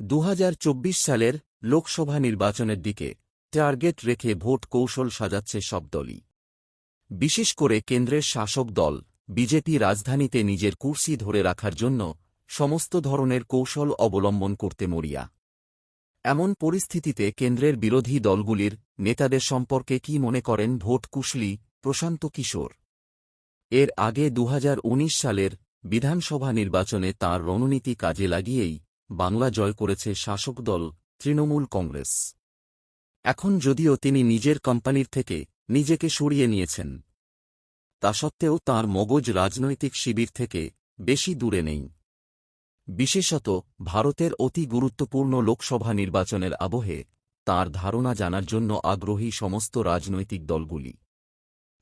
দু হাজার চব্বিশ সালের লোকসভা নির্বাচনের দিকে টার্গেট রেখে ভোট কৌশল সাজাচ্ছে সব দলই। বিশেষ করে কেন্দ্রের শাসক দল বিজেপি রাজধানীতে নিজের কুর্সি ধরে রাখার জন্য সমস্ত ধরনের কৌশল অবলম্বন করতে মরিয়া। এমন পরিস্থিতিতে কেন্দ্রের বিরোধী দলগুলির নেতাদের সম্পর্কে কি মনে করেন ভোট কুশলি প্রশান্ত কিশোর? এর আগে দুহাজার উনিশ সালের বিধানসভা নির্বাচনে তাঁর রণনীতি কাজে লাগিয়েই বাংলা জয় করেছে শাসক দল তৃণমূল কংগ্রেস। এখন যদিও তিনি নিজের কোম্পানির থেকে নিজেকে সরিয়ে নিয়েছেন, তা সত্ত্বেও তাঁর মগজ রাজনৈতিক শিবির থেকে বেশি দূরে নেই। বিশেষত ভারতের অতি গুরুত্বপূর্ণ লোকসভা নির্বাচনের আবহে তার ধারণা জানার জন্য আগ্রহী সমস্ত রাজনৈতিক দলগুলি।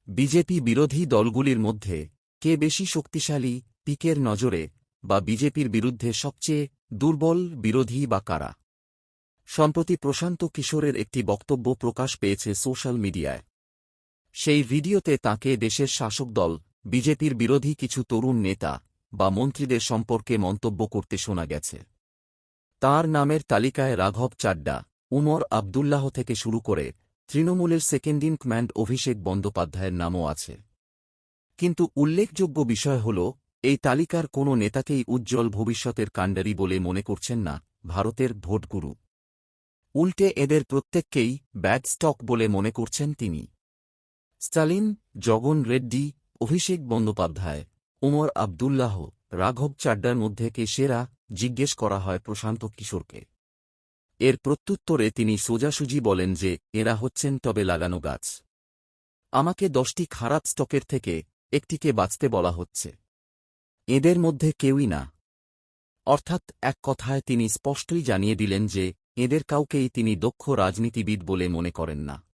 বিজেপি বিরোধী দলগুলির মধ্যে কে বেশি শক্তিশালী, পিকের নজরে বা বিজেপির বিরুদ্ধে সবচেয়ে দুর্বল, বিরোধী বা কারা? সম্প্রতি প্রশান্ত কিশোরের একটি বক্তব্য প্রকাশ পেয়েছে সোশ্যাল মিডিয়ায়। সেই ভিডিওতে তাকে দেশের শাসক দল, বিজেপির বিরোধী কিছু তরুণ নেতা বা মন্ত্রীদের সম্পর্কে মন্তব্য করতে শোনা গেছে। তার নামের তালিকায় রাঘব চাড্ডা, উমর আবদুল্লাহ থেকে শুরু করে তৃণমূলের সেকেন্ড ইন কম্যান্ড অভিষেক বন্দ্যোপাধ্যায়ের নামও আছে। কিন্তু উল্লেখযোগ্য বিষয় হল এই তালিকার কোনো নেতাকেই উজ্জ্বল ভবিষ্যতের কাণ্ডারি বলে মনে করছেন না ভারতের ভোটগুরু। উল্টে এদের প্রত্যেককেই ব্যাড স্টক বলে মনে করছেন তিনি। স্টালিন, জগন রেড্ডি, অভিষেক বন্দ্যোপাধ্যায় ওমর আবদুল্লাহ, রাঘব চাড্ডার মধ্যে কে সেরা জিজ্ঞেস করা হয় প্রশান্ত কিশোরকে। এর প্রত্যুত্তরে তিনি সোজাসুজি বলেন যে, এরা হচ্ছেন তবে লাগানো গাছ। আমাকে দশটি খারাপ স্টকের থেকে একটিকে বাঁচতে বলা হচ্ছে। এদের মধ্যে কেউই না। অর্থাৎ এক কথায় তিনি স্পষ্টই জানিয়ে দিলেন যে, এদের কাউকেই তিনি দক্ষ রাজনীতিবিদ বলে মনে করেন না।